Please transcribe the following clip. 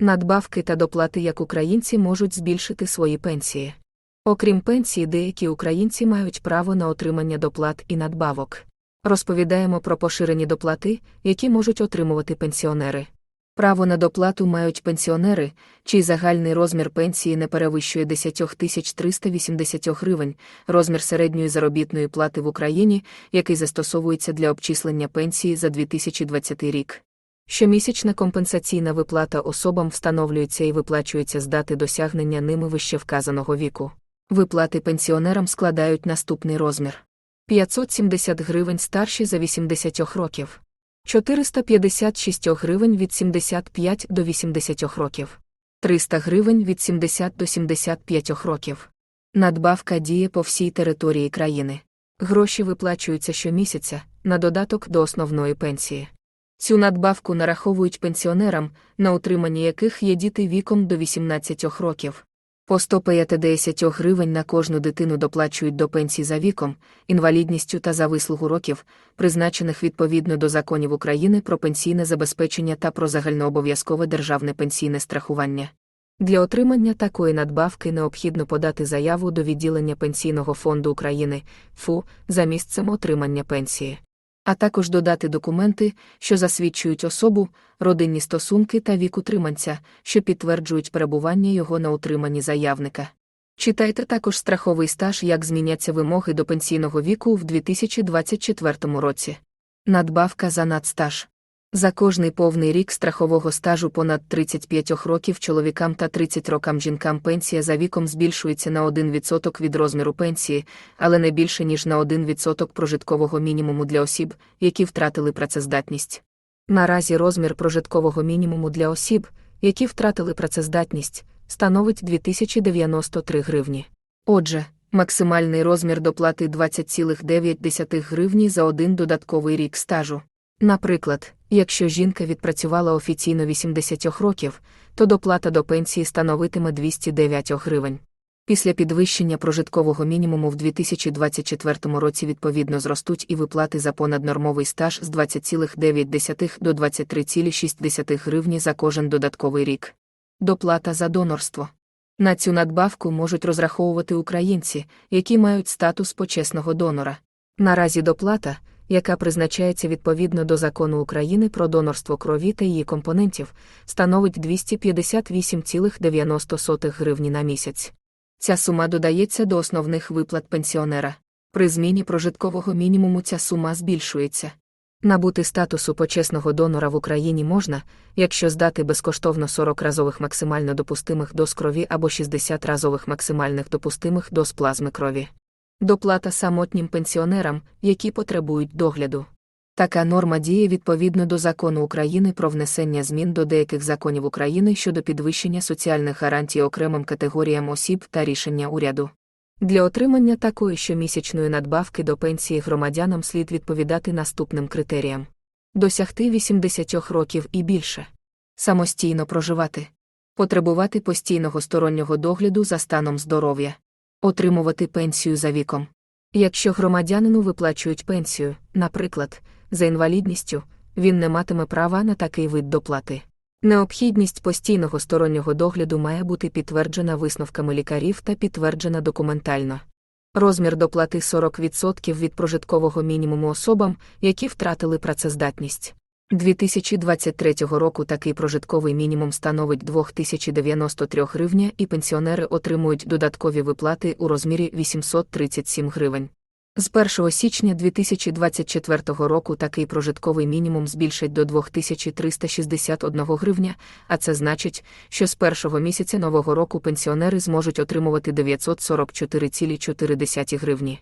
Надбавки та доплати як українці можуть збільшити свої пенсії. Окрім пенсії, деякі українці мають право на отримання доплат і надбавок. Розповідаємо про поширені доплати, які можуть отримувати пенсіонери. Право на доплату мають пенсіонери, чий загальний розмір пенсії не перевищує 10 380 гривень, розмір середньої заробітної плати в Україні, який застосовується для обчислення пенсії за 2020 рік. Щомісячна компенсаційна виплата особам встановлюється і виплачується з дати досягнення ними вищевказаного віку. Виплати пенсіонерам складають наступний розмір: 570 гривень старші за 80 років, 456 гривень від 75 до 80 років, 300 гривень від 70 до 75 років. Надбавка діє по всій території країни. Гроші виплачуються щомісяця на додаток до основної пенсії. Цю надбавку нараховують пенсіонерам, на утриманні яких є діти віком до 18 років. По 150 гривень на кожну дитину доплачують до пенсії за віком, інвалідністю та за вислугу років, призначених відповідно до законів України про пенсійне забезпечення та про загальнообов'язкове державне пенсійне страхування. Для отримання такої надбавки необхідно подати заяву до відділення Пенсійного фонду України ФУ за місцем отримання пенсії а також додати документи, що засвідчують особу, родинні стосунки та вік утриманця, що підтверджують перебування його на утриманні заявника. Читайте також страховий стаж, як зміняться вимоги до пенсійного віку в 2024 році. Надбавка за надстаж. За кожний повний рік страхового стажу понад 35 років чоловікам та 30 рокам жінкам пенсія за віком збільшується на 1% від розміру пенсії, але не більше ніж на 1% прожиткового мінімуму для осіб, які втратили працездатність. Наразі розмір прожиткового мінімуму для осіб, які втратили працездатність, становить 2093 гривні. Отже, максимальний розмір доплати 20,9 гривні за один додатковий рік стажу. Наприклад, якщо жінка відпрацювала офіційно 80 років, то доплата до пенсії становитиме 209 гривень. Після підвищення прожиткового мінімуму в 2024 році відповідно зростуть і виплати за понаднормовий стаж з 20,9 до 23,6 гривні за кожен додатковий рік. Доплата за донорство. На цю надбавку можуть розраховувати українці, які мають статус почесного донора. Наразі доплата яка призначається відповідно до закону України про донорство крові та її компонентів, становить 258,90 гривні на місяць. Ця сума додається до основних виплат пенсіонера. При зміні прожиткового мінімуму ця сума збільшується. Набути статусу почесного донора в Україні можна, якщо здати безкоштовно 40 разових максимально допустимих доз крові або 60 разових максимальних допустимих доз плазми крові. Доплата самотнім пенсіонерам, які потребують догляду. Така норма діє відповідно до закону України про внесення змін до деяких законів України щодо підвищення соціальних гарантій окремим категоріям осіб та рішення уряду. Для отримання такої щомісячної надбавки до пенсії громадянам слід відповідати наступним критеріям: досягти 80 років і більше, самостійно проживати, потребувати постійного стороннього догляду за станом здоров'я отримувати пенсію за віком. Якщо громадянину виплачують пенсію, наприклад, за інвалідністю, він не матиме права на такий вид доплати. Необхідність постійного стороннього догляду має бути підтверджена висновками лікарів та підтверджена документально. Розмір доплати 40% від прожиткового мінімуму особам, які втратили працездатність. 2023 року такий прожитковий мінімум становить 2093 гривня і пенсіонери отримують додаткові виплати у розмірі 837 гривень. З 1 січня 2024 року такий прожитковий мінімум збільшать до 2361 гривня, а це значить, що з першого місяця нового року пенсіонери зможуть отримувати 944,4 гривні.